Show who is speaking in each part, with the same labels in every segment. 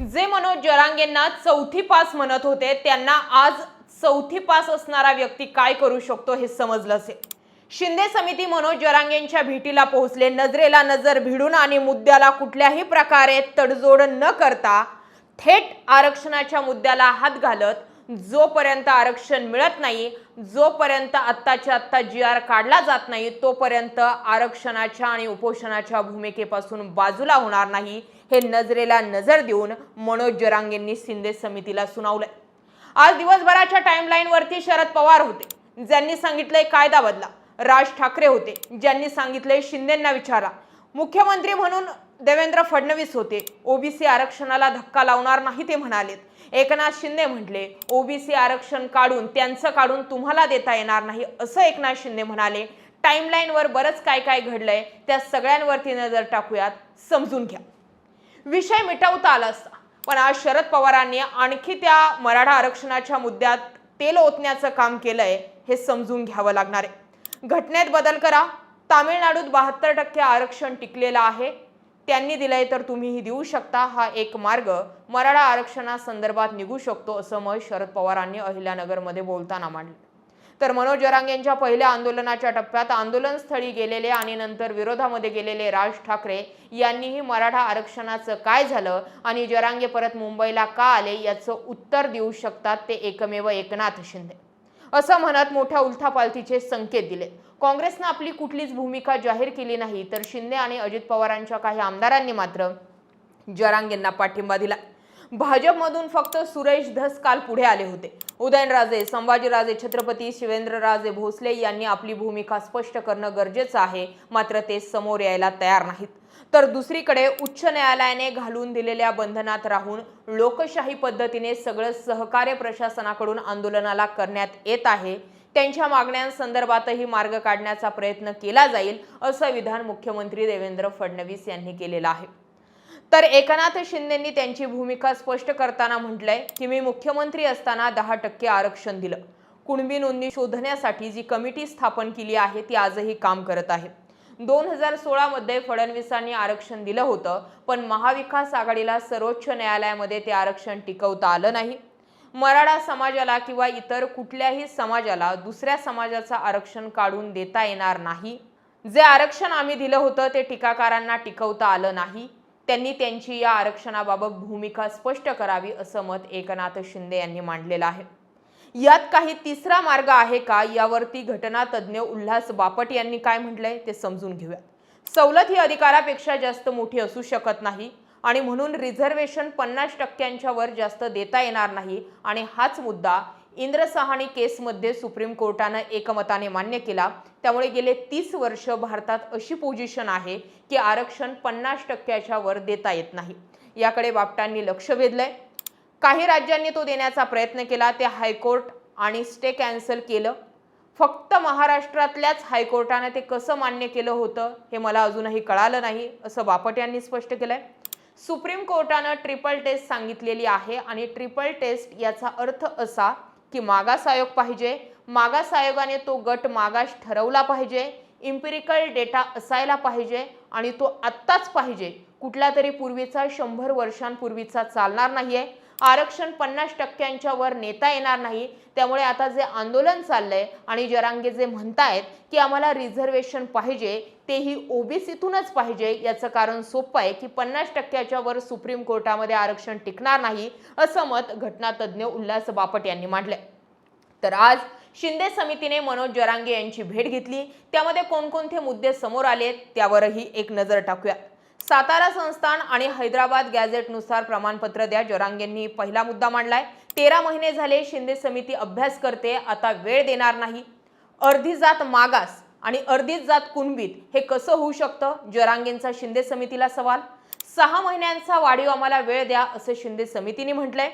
Speaker 1: जे मनोज जरांगेंना चौथी पास म्हणत होते त्यांना आज चौथी पास असणारा व्यक्ती काय करू शकतो हे समजलं असेल. शिंदे समिती मनोज जरांगेंच्या भेटीला पोहोचले. नजरेला नजर भिडून आणि मुद्द्याला कुठल्याही प्रकारे तडजोड न करता थेट आरक्षणाच्या मुद्द्याला हात घालत जोपर्यंत आरक्षण मिळत नाही जोपर्यंत आत्ताच्या आत्ता जी आर काढला जात नाही तोपर्यंत आरक्षणाच्या आणि उपोषणाच्या भूमिकेपासून बाजूला होणार नाही हे नजरेला नजर देऊन मनोज जरांगेंनी शिंदे समितीला सुनावलंय. आज दिवसभराच्या टाईमलाईनवरती शरद पवार होते ज्यांनी सांगितलंय कायदा बदला. राज ठाकरे होते ज्यांनी सांगितलंय शिंदेंना विचारा. मुख्यमंत्री म्हणून देवेंद्र फडणवीस होते. ओबीसी आरक्षणाला धक्का लावणार नाही ते म्हणालेत. एकनाथ शिंदे म्हटले ओबीसी आरक्षण काढून त्यांचं काढून तुम्हाला देता येणार नाही असं एकनाथ शिंदे म्हणाले. टाईमलाईनवर बरंच काय काय घडलंय त्या सगळ्यांवरती नजर टाकूयात समजून घ्या. विषय मिटवता आला असता पण आज शरद पवारांनी आणखी त्या मराठा आरक्षणाच्या मुद्द्यात तेल ओतण्याचं काम केलंय हे समजून घ्यावं लागणार आहे. घटनेत बदल करा तामिळनाडूत बहात्तर टक्के आरक्षण टिकलेलं आहे. त्यांनी दिलंय तर तुम्हीही देऊ शकता. हा एक मार्ग मराठा आरक्षणासंदर्भात निघू शकतो असं मत शरद पवारांनी अहिल्यानगरमध्ये बोलताना मांडलं. तर मनोज जरांग यांच्या पहिल्या आंदोलनाच्या टप्प्यात आंदोलनस्थळी गेलेले आणि नंतर विरोधामध्ये गेलेले राज ठाकरे यांनीही मराठा आरक्षणाचं काय झालं आणि जरांगे परत मुंबईला का आले याचं उत्तर देऊ शकतात ते एकमेव एकनाथ शिंदे. असं म्हणत मोठ्या उलथापालथीचे संकेत दिले काँग्रेसनं आपली कुठलीच भूमिका जाहीर केली नाही तर शिंदे आणि अजित पवारांच्या काही आमदारांनी मात्र जरांगेंना पाठिंबा दिला. भाजपमधून फक्त सुरेश धस काल पुढे आले होते. उदयनराजे संभाजीराजे छत्रपती शिवेंद्रराजे भोसले यांनी आपली भूमिका स्पष्ट करणं गरजेचं आहे मात्र ते समोर यायला तयार नाहीत. तर दुसरीकडे उच्च न्यायालयाने घालून दिलेल्या बंधनात राहून लोकशाही पद्धतीने सगळं सहकार्य प्रशासनाकडून आंदोलनाला करण्यात येत आहे त्यांच्या मागण्यांसंदर्भातही मार्ग काढण्याचा प्रयत्न केला जाईल असं विधान मुख्यमंत्री देवेंद्र फडणवीस यांनी केलेलं आहे. तर एकनाथ शिंदेंनी त्यांची भूमिका स्पष्ट करताना म्हटलंय की मी मुख्यमंत्री असताना दहा टक्के आरक्षण दिलं. कुणबी नोंदणी शोधण्यासाठी जी कमिटी स्थापन केली आहे ती आजही काम करत आहे. दोन हजार सोळामध्ये फडणवीसांनी आरक्षण दिलं होतं पण महाविकास आघाडीला सर्वोच्च न्यायालयामध्ये ते आरक्षण टिकवता आलं नाही. मराठा समाजाला किंवा इतर कुठल्याही समाजाला दुसऱ्या समाजाचं आरक्षण काढून देता येणार नाही. जे आरक्षण आम्ही दिलं होतं ते टीकाकारांना टिकवता आलं नाही. त्यांनी त्यांची या आरक्षणाबाबत भूमिका स्पष्ट करावी असं मत एकनाथ शिंदे यांनी मांडलेलं आहे. यात काही तिसरा मार्ग आहे का? यावरती घटना तज्ज्ञ उल्हास बापट यांनी काय म्हटलंय ते समजून घेऊया. सवलत ही अधिकारापेक्षा जास्त मोठी असू शकत नाही. आणि म्हणून रिझर्वेशन पन्नास टक्क्यांच्या वर जास्त देता येणार नाही. आणि हाच मुद्दा इंद्र सहाणी केसमध्ये सुप्रीम कोर्टानं एकमताने मान्य केला. त्यामुळे गेले तीस वर्ष भारतात अशी पोझिशन आहे की आरक्षण पन्नास टक्क्याच्या वर देता येत नाही. याकडे बापटांनी लक्ष वेधलंय. काही राज्यांनी तो देण्याचा प्रयत्न केला. ते हायकोर्ट आणि स्टे कॅन्सल केलं. फक्त महाराष्ट्रातल्याच हायकोर्टाने ते कसं मान्य केलं होतं हे मला अजूनही कळालं नाही असं बापट यांनी स्पष्ट केलं आहे सुप्रीम कोर्टानं ट्रिपल टेस्ट सांगितलेली आहे आणि ट्रिपल टेस्ट याचा अर्थ असा की मागास आयोग पाहिजे मागास आयोगाने तो गट मागास ठरवला पाहिजे इम्पिरिकल डेटा असायला पाहिजे आणि तो आत्ताच पाहिजे. कुठला तरी पूर्वीचा शंभर वर्षांपूर्वीचा चालणार नाही आहे आरक्षण पन्नास टक्क्यांच्या वर नेता येणार नाही. त्यामुळे आता जे आंदोलन चाललंय आणि जरांगे जे म्हणतायत की आम्हाला रिझर्वेशन पाहिजे तेही ओबीसीतूनच पाहिजे याचं कारण सोपं आहे की पन्नास टक्क्याच्या वर सुप्रीम कोर्टामध्ये आरक्षण टिकणार नाही असं मत घटनातज्ञ उल्हास बापट यांनी मांडलंय. तर आज शिंदे समितीने मनोज जरांगे यांची भेट घेतली. त्यामध्ये कोणकोणते मुद्दे समोर आले त्यावरही एक नजर टाकूया. सातारा संस्थान आणि हैदराबाद गॅझेटनुसार प्रमाणपत्र द्या. जरांगेंनी पहिला मुद्दा मांडलाय. तेरा महिने झाले शिंदे समिती अभ्यास करते आता वेळ देणार नाही. अर्धी जात मागास आणि अर्धीच जात कुणबीत हे कसं होऊ शकतं? जरांगेंचा शिंदे समितीला सवाल. सहा महिन्यांचा वाढीव आम्हाला वेळ द्या असं शिंदे समितीने म्हटलंय.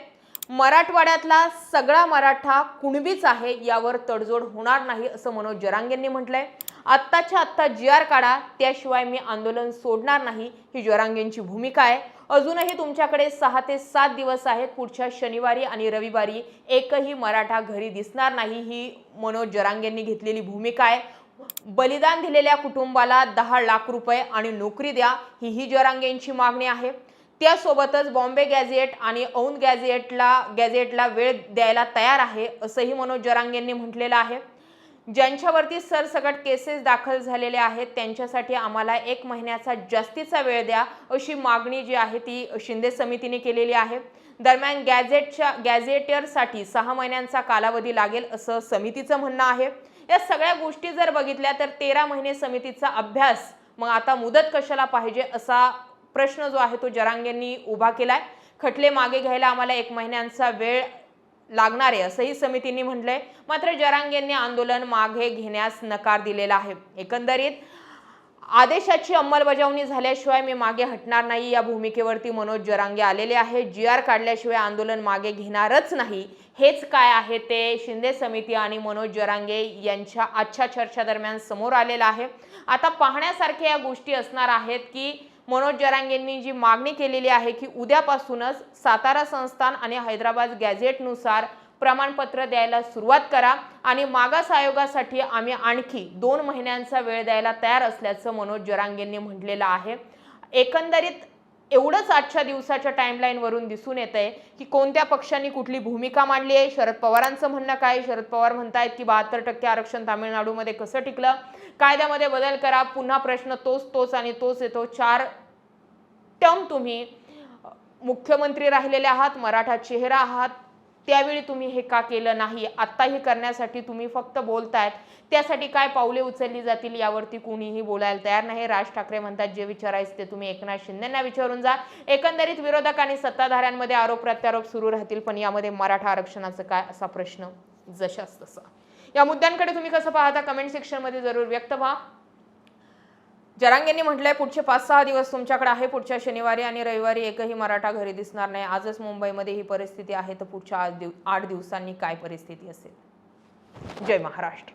Speaker 1: मराठवाड्यातला सगळा मराठा कुणबीच आहे यावर तडजोड होणार नाही असं मनोज जरांगेंनी म्हटलंय. आत्ताच्या आत्ता जी आर काढा त्याशिवाय मी आंदोलन सोडणार नाही. ही जरांगेंची भूमिका आहे. अजूनही तुमच्याकडे सहा ते सात दिवस आहेत. पुढच्या शनिवारी आणि रविवारी एकही मराठा घरी दिसणार नाही. ही मनोज जरांगेंनी घेतलेली भूमिका आहे. बलिदान दिलेल्या कुटुंबाला दहा लाख रुपये आणि नोकरी द्या ही ही जरांगेंची मागणी आहे. त्यासोबतच बॉम्बे गॅझेट आणि औंध गॅझेटला गॅझेटला वेळ द्यायला तयार आहे असंही मनोज जरांगेंनी म्हटलेलं आहे. ज्यांच्यावरती सरसकट केसेस दाखल झालेल्या आहेत त्यांच्यासाठी आम्हाला एक महिन्याचा जास्तीचा वेळ द्या अशी मागणी जी आहे ती शिंदे समितीने केलेली आहे. दरम्यान गॅझेटच्या गॅझेटियरसाठी सहा महिन्यांचा कालावधी लागेल असं समितीचं म्हणणं आहे. या सगळ्या गोष्टी जर बघितल्या तर तेरा महिने समितीचा अभ्यास मग आता मुदत कशाला पाहिजे असा प्रश्न जो आहे तो जरांगेंनी उभा केलाय. खटले मागे घ्यायला आम्हाला एक महिन्यांचा वेळ लागणार आहे असंही समितीने म्हटलंय. मात्र जरांगेंनी आंदोलन मागे घेण्यास नकार दिलेला आहे. एकंदरीत आदेशाची अंमलबजावणी झाल्याशिवाय मी मागे हटणार नाही. या भूमिकेवरती मनोज जरांगे आलेले आहे जी आर काढल्याशिवाय आंदोलन मागे घेणारच नाही. हेच काय आहे ते शिंदे समिती आणि मनोज जरांगे यांच्या आजच्या चर्चा दरम्यान समोर आलेलं आहे. आता पाहण्यासारख्या या गोष्टी असणार आहेत की मनोज जरांगेंनी जी मागणी केलेली आहे की उद्यापासूनच सातारा संस्थान आणि हैदराबाद गॅझेटनुसार प्रमाणपत्र द्यायला सुरुवात करा आणि मागास आयोगासाठी आम्ही आणखी दोन महिन्यांचा वेळ द्यायला तयार असल्याचं मनोज जरांगेंनी म्हटलेलं आहे. एकंदरीत एवढंच आजच्या दिवसाच्या टाईमलाईनवरून दिसून येत आहे की कोणत्या पक्षांनी कुठली भूमिका मांडली आहे? शरद पवारांचं म्हणणं काय? शरद पवार म्हणतायत की बहात्तर टक्के आरक्षण तामिळनाडूमध्ये कसं टिकलं? कायद्यामध्ये बदल करा. पुन्हा प्रश्न तोच तोच आणि तोच येतो. चार टर्म तुम्ही मुख्यमंत्री राहिलेले आहात मराठा चेहरा आहात त्यावेळी तुम्ही हे का केलं नाही? आत्ताही करण्यासाठी तुम्ही फक्त बोलतायत. त्यासाठी काय पावले उचलली जातील यावरती कुणीही बोलायला तयार नाही. राज ठाकरे म्हणतात जे विचारायचं ते तुम्ही एकनाथ शिंदेना विचारून जा. एकंदरीत विरोधक आणि सत्ताधाऱ्यांमध्ये आरोप प्रत्यारोप सुरू राहतील पण यामध्ये मराठा आरक्षणाचं काय असा प्रश्न जशाच तसा. या मुद्द्यांकडे तुम्ही कसं पाहता? कमेंट सेक्शनमध्ये जरूर व्यक्त व्हा. जरांगेंनी म्हटलंय पुढचे पाच सहा दिवस तुमच्याकडे आहे पुढच्या शनिवारी आणि रविवारी एकही मराठा घरी दिसणार नाही. आजच मुंबईमध्ये ही परिस्थिती आहे तर पुढच्या आठ दिव आठ दिवसांनी काय परिस्थिती असेल? जय महाराष्ट्र.